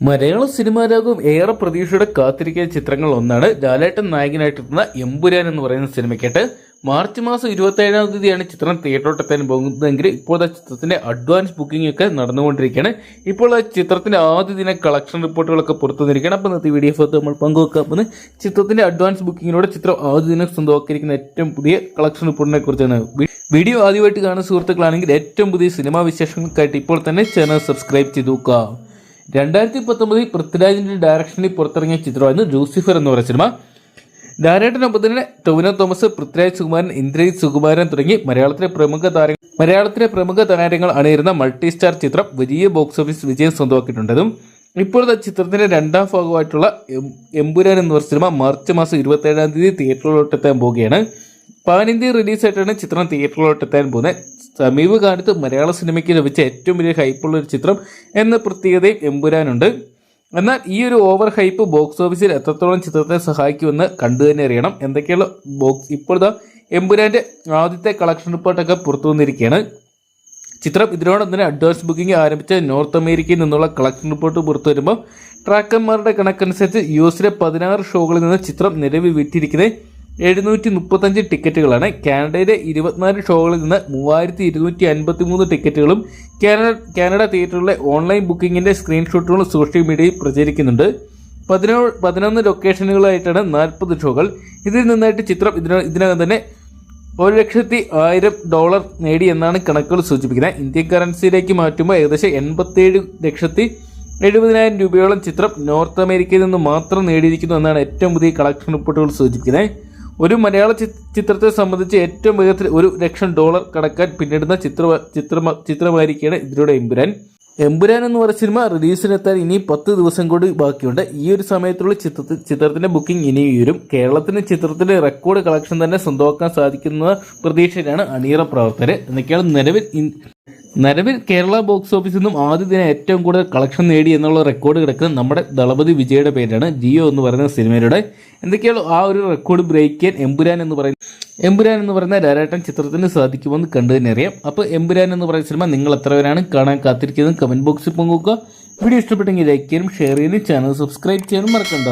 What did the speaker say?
മലയാള cinema ലോകം ഏറെ പ്രതീക്ഷയുടെ കാത്തിരിക്കുന്ന ചിത്രങ്ങൾ ഒന്നാണ് ലാലേട്ടൻ നായകനായിട്ടെത്തുന്ന എമ്പുരാൻ എന്ന് പറയുന്ന സിനിമയ്ക്കായിട്ട് മാർച്ച് മാസം ഇരുപത്തി ഏഴാം തീയതിയാണ് ചിത്രം തിയേറ്ററോട്ടെത്താൻ പോകുന്നതെങ്കിൽ ഇപ്പോൾ ആ ചിത്രത്തിന്റെ അഡ്വാൻസ് ബുക്കിംഗ് ഒക്കെ നടന്നുകൊണ്ടിരിക്കുകയാണ്. ഇപ്പോൾ ആ ചിത്രത്തിന്റെ ആദ്യ ദിന കളക്ഷൻ റിപ്പോർട്ടുകളൊക്കെ പുറത്തു വന്നിരിക്കുകയാണ്. അപ്പോൾ ഇന്നത്തെ വീഡിയോ ഫോട്ടോ നമ്മൾ പങ്കുവെക്കാൻ പോകുന്നത് ചിത്രത്തിന്റെ അഡ്വാൻസ് ബുക്കിങ്ങിലൂടെ ചിത്രം ആദ്യ ദിനം സ്വന്തമാക്കിയിരിക്കുന്ന ഏറ്റവും പുതിയ കളക്ഷൻ റിപ്പോർട്ടിനെ കുറിച്ചാണ്. വീഡിയോ ആദ്യമായിട്ട് കാണുന്ന സുഹൃത്തുക്കളാണെങ്കിൽ ഏറ്റവും പുതിയ സിനിമാ വിശേഷങ്ങൾക്കായിട്ട് ഇപ്പോൾ തന്നെ ചാനൽ സബ്സ്ക്രൈബ് ചെയ്തു നോക്കുക. രണ്ടായിരത്തി പത്തൊമ്പതിൽ പൃഥ്വിരാജിന്റെ ഡയറക്ഷനിൽ പുറത്തിറങ്ങിയ ചിത്രമായിരുന്നു ലൂസിഫർ എന്ന് പറയുന്ന സിനിമ. ലാലേട്ടനൊപ്പം തന്നെ ടൊവിനോ തോമസ് പൃഥ്വിരാജ് സുകുമാരൻ ഇന്ദ്രജിത് സുകുമാരൻ തുടങ്ങി മലയാളത്തിലെ പ്രമുഖ താരങ്ങൾ മലയാളത്തിലെ പ്രമുഖ താരങ്ങൾ അണിയിരുന്ന മൾട്ടി സ്റ്റാർ ചിത്രം വലിയ ബോക്സ് ഓഫീസ് വിജയം സ്വന്തമാക്കിയിട്ടുണ്ടതും ഇപ്പോഴത്തെ ചിത്രത്തിന്റെ രണ്ടാം ഭാഗമായിട്ടുള്ള എം- എമ്പുരാൻ എന്ന് പറഞ്ഞ സിനിമ മാർച്ച് മാസം ഇരുപത്തി ഏഴാം തീയതി തിയേറ്ററിലോട്ടെത്താൻ പോവുകയാണ്. പാൻ ഇന്ത്യ റിലീസായിട്ടാണ് ചിത്രം തിയേറ്ററിലോട്ട് എത്താൻ പോകുന്നത്. സമീപകാലത്ത് മലയാള സിനിമയ്ക്ക് ലഭിച്ച ഏറ്റവും വലിയ ഹൈപ്പുള്ള ഒരു ചിത്രം എന്ന പ്രത്യേകതയും എമ്പുരാനുണ്ട്. എന്നാൽ ഈ ഒരു ഓവർ ഹൈപ്പ് ബോക്സ് ഓഫീസിൽ എത്രത്തോളം ചിത്രത്തെ സഹായിക്കുമെന്ന് കണ്ടു തന്നെ അറിയണം. എന്തൊക്കെയുള്ള ബോക്സ് ഇപ്പോഴത്തെ എമ്പുരാന്റെ ആദ്യത്തെ കളക്ഷൻ റിപ്പോർട്ടൊക്കെ പുറത്തു വന്നിരിക്കുകയാണ്. ചിത്രം ഇതിനോടൊപ്പം തന്നെ അഡ്വാൻസ് ബുക്കിംഗ് ആരംഭിച്ച നോർത്ത് അമേരിക്കയിൽ നിന്നുള്ള കളക്ഷൻ റിപ്പോർട്ട് പുറത്തു വരുമ്പോൾ ട്രാക്കർമാരുടെ കണക്കനുസരിച്ച് യു എസിലെ പതിനാറ് ഷോകളിൽ നിന്ന് ചിത്രം നിലവിൽ വിറ്റിരിക്കുന്നത് എഴുന്നൂറ്റി മുപ്പത്തഞ്ച് ടിക്കറ്റുകളാണ് കാനഡയിലെ ഇരുപത്തിനാല് ഷോകളിൽ നിന്ന് മൂവായിരത്തി ഇരുന്നൂറ്റി അൻപത്തി മൂന്ന് ടിക്കറ്റുകളും കാനഡ കാനഡ തിയേറ്ററുകളിലെ ഓൺലൈൻ ബുക്കിങ്ങിന്റെ സ്ക്രീൻഷോട്ടുകളും സോഷ്യൽ മീഡിയയിൽ പ്രചരിക്കുന്നുണ്ട്. പതിനോ പതിനൊന്ന് ലൊക്കേഷനുകളായിട്ടാണ് നാൽപ്പത് ഷോകൾ. ഇതിൽ നിന്നായിട്ട് ചിത്രം ഇതിന ഇതിനകം തന്നെ ഒരു ലക്ഷത്തി ആയിരം ഡോളർ നേടി എന്നാണ് കണക്കുകൾ സൂചിപ്പിക്കുന്നത്. ഇന്ത്യൻ കറൻസിയിലേക്ക് മാറ്റുമ്പോൾ ഏകദേശം എൺപത്തേഴ് ലക്ഷത്തി എഴുപതിനായിരം രൂപയോളം ചിത്രം നോർത്ത് അമേരിക്കയിൽ നിന്ന് മാത്രം നേടിയിരിക്കുന്നു എന്നാണ് ഏറ്റവും പുതിയ കളക്ഷൻ റിപ്പോർട്ടുകൾ സൂചിപ്പിക്കുന്നത്. ഒരു മലയാള ചിത്രത്തെ സംബന്ധിച്ച് ഏറ്റവും വേഗത്തിൽ ഒരു ലക്ഷം ഡോളർ കടക്കാൻ പിന്നിടുന്ന ചിത്ര ചിത്ര ചിത്രമായിരിക്കുകയാണ് ഇതിലൂടെ എമ്പുരാൻ. എമ്പുരാൻ എന്ന് പറഞ്ഞ സിനിമ റിലീസിനെത്താൻ ഇനി പത്ത് ദിവസം കൂടി ബാക്കിയുണ്ട്. ഈ ഒരു സമയത്തുള്ള ചിത്രത്തിൽ ചിത്രത്തിന്റെ ബുക്കിംഗ് ഇനി ഉയരും. കേരളത്തിന് ചിത്രത്തിന്റെ റെക്കോർഡ് കളക്ഷൻ തന്നെ സ്വന്തമാക്കാൻ സാധിക്കുന്ന പ്രതീക്ഷയിലാണ് അണിയറ പ്രവർത്തകർ. എന്നൊക്കെയാണ് നിലവിൽ നിലവിൽ കേരള ബോക്സ് ഓഫീസിൽ നിന്നും ആദ്യ ദിനം ഏറ്റവും കൂടുതൽ കളക്ഷൻ നേടി എന്നുള്ള റെക്കോർഡ് കിടക്കുന്നത് നമ്മുടെ ദളപതി വിജയുടെ പേരാണ് ജിയോ എന്ന് പറയുന്ന സിനിമയിലൂടെ. എന്തൊക്കെയാണ് ആ ഒരു റെക്കോർഡ് ബ്രേക്ക് ചെയ്യാൻ എമ്പുരാൻ എന്ന് പറയുന്ന എമ്പുരാൻ എന്ന് പറയുന്ന രാരാട്ടൻ ചിത്രത്തിന് സാധിക്കുമെന്ന് കണ്ടു തന്നെ അറിയാം. അപ്പോൾ എമ്പുരാൻ എന്ന് പറയുന്ന സിനിമ നിങ്ങൾ എത്ര പേരാണ് കാണാൻ കാത്തിരിക്കുന്നത് കമന്റ് ബോക്സിൽ പങ്കുവെക്കുക. വീഡിയോ ഇഷ്ടപ്പെട്ടെങ്കിൽ ലൈക്ക് ചെയ്യാനും ഷെയർ ചെയ്യാനും ചാനൽ സബ്സ്ക്രൈബ് ചെയ്യാനും മറക്കണ്ട.